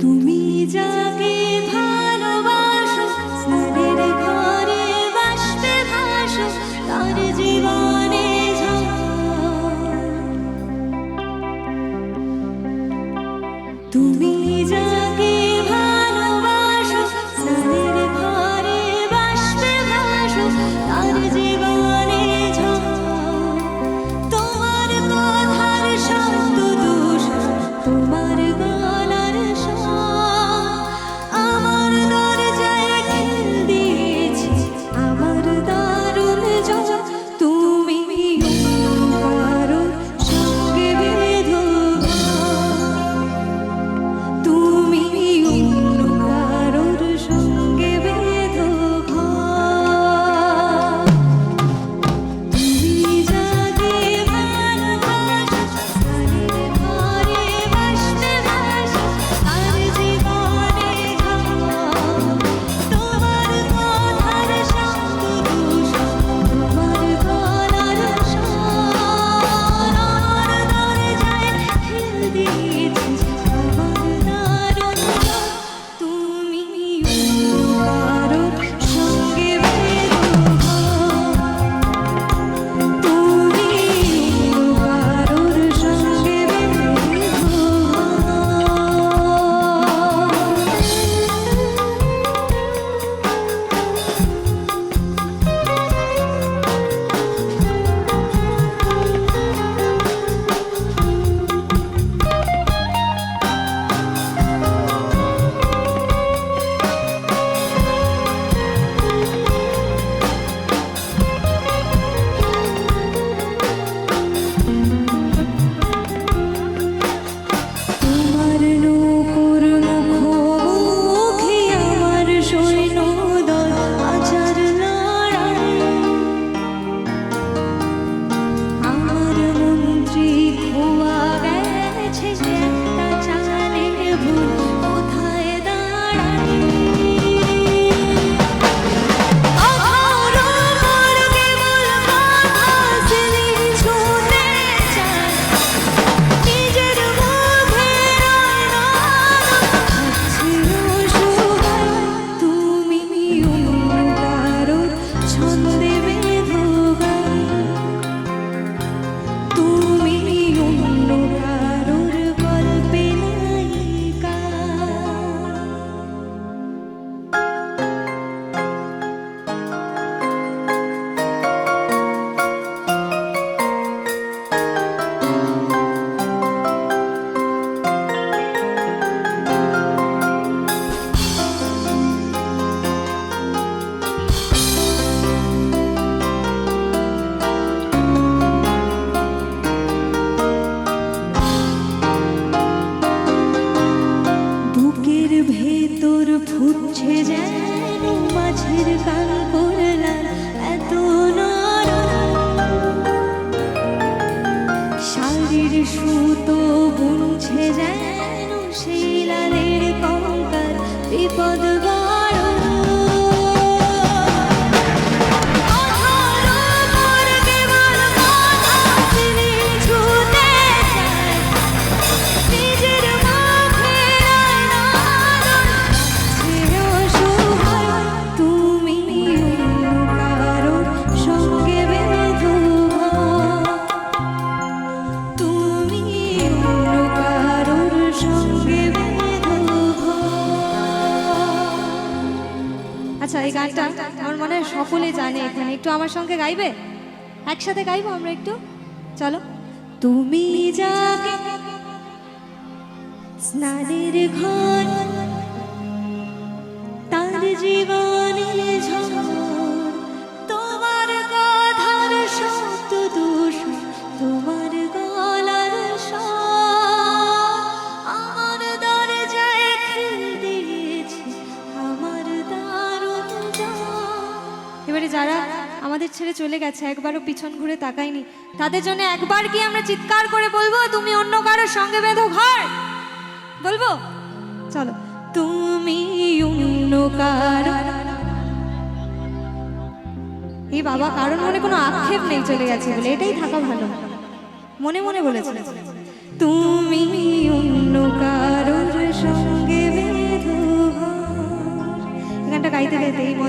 তুমি যাকে শাড়ির সুতো বুনছে যেন শিলালের লালের কঙ্কাল বিপদ গানটা আমার মনে হয় সকলে জানে এখানে। একটু আমার সঙ্গে গাইবে? একসাথে গাইবো আমরা একটু? চলো। তুমি যাকে স্নানের ঘর, তার জীবনে আমাদের ছেড়ে চলে গেছে, একবারও পিছন ঘুরে তাকায়নি। তাদের জন্য একবার কি আমরা চিৎকার করে বলব, তুমি অন্য কারোর সঙ্গে বেঁধো ঘর? বলব? চলো। তুমি অন্য এই বাবা কারণ মনে কোনো আক্ষেপ নেই চলে গেছে বলে, এটাই থাকা ভালো। মনে মনে বলেছে। তুমি অন্য কারোর সঙ্গে এখানটা গাইতে গাইতে এই মন্দির